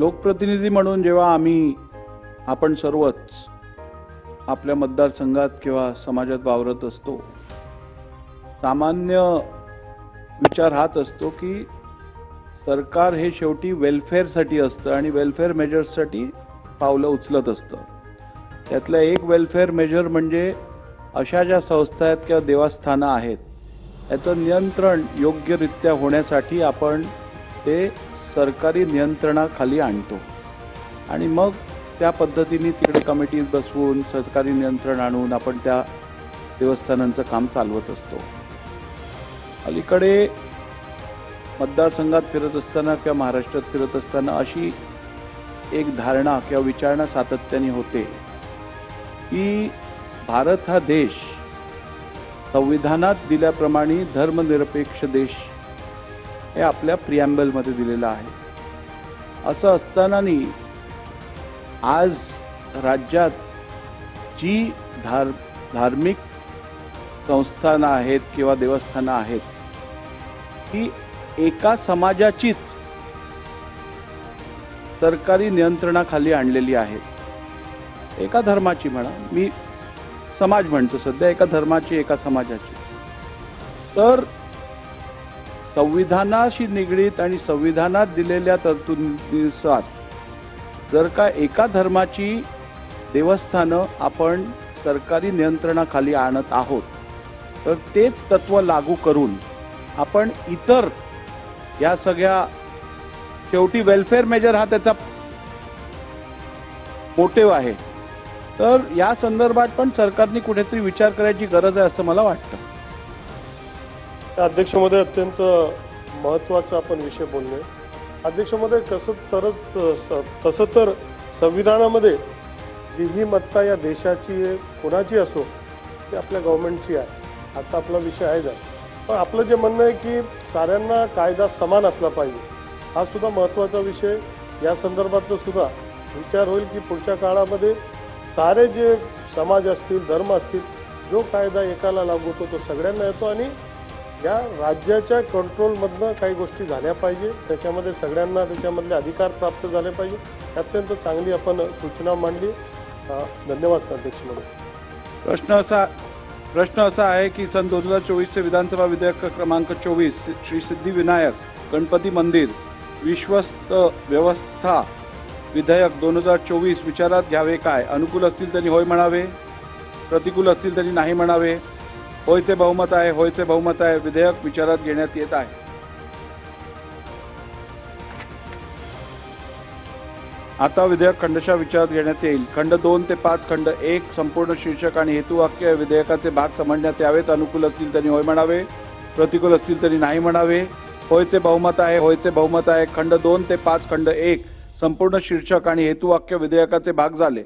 लोकप्रतिनिधी म्हणून जेव्हा आम्ही आपण सर्वच आपल्या मतदारसंघात किंवा समाजात वावरत असतो सामान्य विचार हाच असतो की सरकार हे शेवटी वेलफेअरसाठी असतं आणि वेलफेअर मेजर्ससाठी पावलं उचलत असतं. त्यातलं एक वेलफेअर मेजर म्हणजे अशा ज्या संस्था आहेत किंवा देवस्थानं आहेत याचं नियंत्रण योग्यरित्या होण्यासाठी आपण ते सरकारी नियंत्रणाखाली आणतो. आणि मग त्या पद्धतीने तिकडे कमिटीत बसवून सरकारी नियंत्रण आणून आपण त्या देवस्थानांचं काम चालवत असतो. अलीकडे मतदारसंघात फिरत असताना किंवा महाराष्ट्रात फिरत असताना अशी एक धारणा किंवा विचारणा सातत्याने होते की भारत हा देश संविधानात दिल्याप्रमाणे धर्मनिरपेक्ष देश हे आपल्या प्रिॲम्बलमध्ये दिलेलं आहे. असं असतानाही आज राज्यात जी धार धार्मिक संस्थानं आहेत किंवा देवस्थानं आहेत ही एका समाजाचीच सरकारी नियंत्रणाखाली आणलेली आहेत एका धर्माची म्हणा मी समाज म्हणतो सध्या एका धर्माची एका समाजाची. तर संविधानाशी निगडीत आणि संविधानात दिलेल्या तरतुदीनुसार जर का एका धर्माची देवस्थानं आपण सरकारी नियंत्रणाखाली आणत आहोत तर तेच तत्व लागू करून आपण इतर या सगळ्या शेवटी वेलफेअर मेजर हा त्याचा मोटिव आहे. तर या संदर्भात पण सरकारने कुठेतरी विचार करायची गरज आहे असं मला वाटतं. अध्यक्ष महोदय अत्यंत महत्त्वाचा आपण विषय बोलणे अध्यक्ष महोदय कसं तरच स- तसं तर संविधानामध्ये जी ही मत्ता या देशाची कोणाची असो ती आपल्या गव्हर्नमेंटची आहे. आता आपला विषय आहे जर. पण आपलं जे म्हणणं आहे की साऱ्यांना कायदा समान असला पाहिजे हा सुद्धा महत्त्वाचा विषय या संदर्भातलं सुद्धा विचार होईल की पुढच्या काळामध्ये सारे जे समाज असतील धर्म असतील जो कायदा एकाला लागू होतो तो सगळ्यांना येतो आणि या राज्याच्या कंट्रोलमधनं काही गोष्टी झाल्या पाहिजे. त्याच्यामध्ये सगळ्यांना त्याच्यामधले अधिकार प्राप्त झाले पाहिजे. अत्यंत चांगली आपण सूचना मांडली. धन्यवाद अध्यक्ष महोदय. प्रश्न असा प्रश्न असा आहे की सन दोन हजार चोवीसचे विधानसभा विधेयक क्रमांक चोवीस श्री सिद्धिविनायक गणपती मंदिर विश्वस्त व्यवस्था विधेयक दोन हजार चोवीस विचारात घ्यावे काय? अनुकूल असतील त्यांनी होय म्हणावे. प्रतिकूल असतील त्यांनी नाही म्हणावे. होयचे बहुमत आहे होयचे बहुमत आहे विधेयक विचारात घेण्यात येत आहे. आता विधेयक खंडशा विचारात घेण्यात येईल. खंड दोन ते पाच खंड एक संपूर्ण शीर्षक आणि हेतुवाक्य विधेयकाचे भाग समजण्यात यावेत. अनुकूल असतील त्यांनी होय म्हणावे प्रतिकूल असतील तरी नाही म्हणावे. होयचे बहुमत आहे होयचे बहुमत आहे. खंड दोन ते पाच खंड एक संपूर्ण शीर्षक आणि हेतुवाक्य विधेयकाचे भाग झाले.